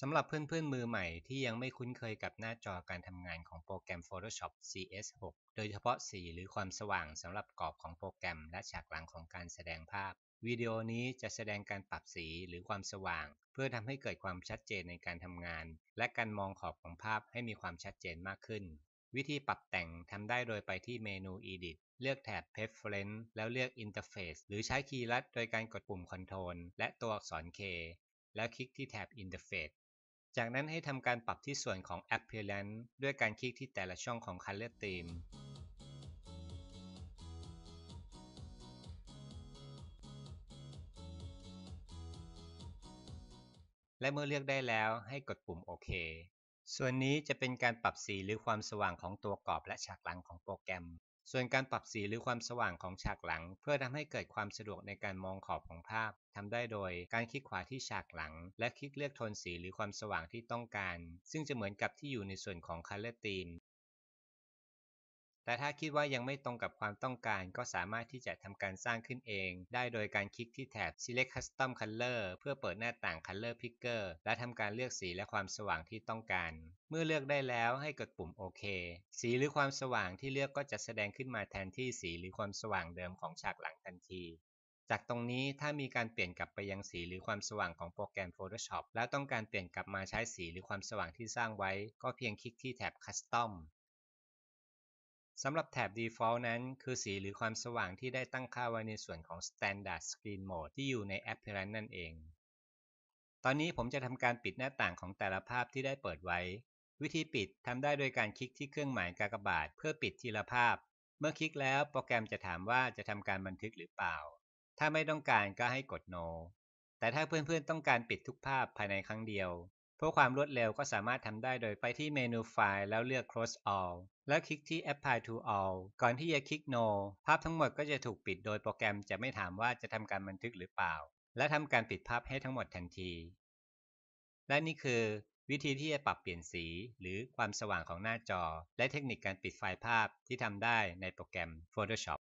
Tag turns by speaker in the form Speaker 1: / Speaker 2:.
Speaker 1: สำหรับเพื่อนๆมือใหม่ที่ยังไม่คุ้นเคยกับหน้าจอการทำงานของโปรแกรม Photoshop CS6 โดยเฉพาะสีหรือความสว่างสำหรับกรอบของโปรแกรมและฉากหลังของการแสดงภาพ วิดีโอนี้จะแสดงการปรับสีหรือความสว่าง เพื่อทำให้เกิดความชัดเจนในการทำงาน และการมองขอบของภาพให้มีความชัดเจนมากขึ้น วิธีปรับแต่งทำได้โดยไปที่เมนู Edit เลือกแถบ Preference แล้วเลือก Interface หรือใช้คีย์ลัดโดยการกดปุ่ม Ctrl และตัวอักษร K แล้วคลิกที่แถบ Interface จากนั้นให้ทำการปรับที่ส่วนของ Appearance ด้วยการคลิกที่แต่ละช่องของ Color Theme และเมื่อเลือกได้แล้วให้กดปุ่มโอเค ส่วนนี้จะเป็นการปรับสีหรือความสว่างของตัวกรอบและฉากหลังของโปรแกรม ส่วนการปรับสีหรือความสว่างของฉากหลัง เพื่อทำให้เกิดความสะดวกในการมองขอบของภาพทำได้โดยการคลิกขวาที่ฉากหลัง และคลิกเลือกโทนสีหรือความสว่างที่ต้องการ ซึ่งจะเหมือนกับที่อยู่ในส่วนของ Color Theme แต่ถ้าคิดว่ายังไม่ตรงกับความต้องการ ก็สามารถที่จะทำการสร้างขึ้นเอง ได้โดยการคลิกที่แถบ Select Custom Color เพื่อเปิดหน้าต่าง Color Picker และทำการเลือกสีและความสว่างที่ต้องการ เมื่อเลือกได้แล้วให้กดปุ่มโอเค สีหรือความสว่างที่เลือกก็จะแสดงขึ้นมาแทนที่สีหรือความสว่างเดิมของฉากหลังทันทีจากตรงนี้ถ้ามีการเปลี่ยนกลับไปยังสีหรือความสว่างของโปรแกรม Photoshop แล้วต้องการเปลี่ยนกลับมาใช้สีหรือความสว่างที่สร้างไว้ ก็เพียงคลิกที่แถบ Custom สำหรับแถบ Default นั้น คือสีหรือความสว่างที่ได้ตั้งค่าไว้ในส่วนของ Standard Screen Mode ที่อยู่ใน Appearance นั่นเอง ตอนนี้ผมจะทำการปิดหน้าต่างของแต่ละภาพที่ได้เปิดไว้ วิธีปิดทำได้โดยการคลิกที่เครื่องหมายกากบาท เพื่อปิดทีละภาพ เมื่อคลิกแล้วโปรแกรมจะถามว่าจะทำการบันทึกหรือเปล่า ถ้าไม่ต้องการก็ให้กด No แต่ถ้าเพื่อนๆต้องการปิดทุกภาพภายในครั้งเดียว เพื่อความรวดเร็วก็สามารถทำได้โดยไปที่เมนูไฟล์แล้วเลือก Close All แล้วคลิกที่ Apply to All ก่อนที่จะคลิก No ภาพทั้งหมดก็จะถูกปิดโดยโปรแกรมจะไม่ถามว่าจะทำการบันทึกหรือเปล่า และทำการปิดภาพให้ทั้งหมดทันที และนี่คือ วิธีที่จะปรับเปลี่ยนสี หรือความสว่างของหน้าจอ และเทคนิคการปิดไฟล์ภาพที่ทำได้ในโปรแกรม Photoshop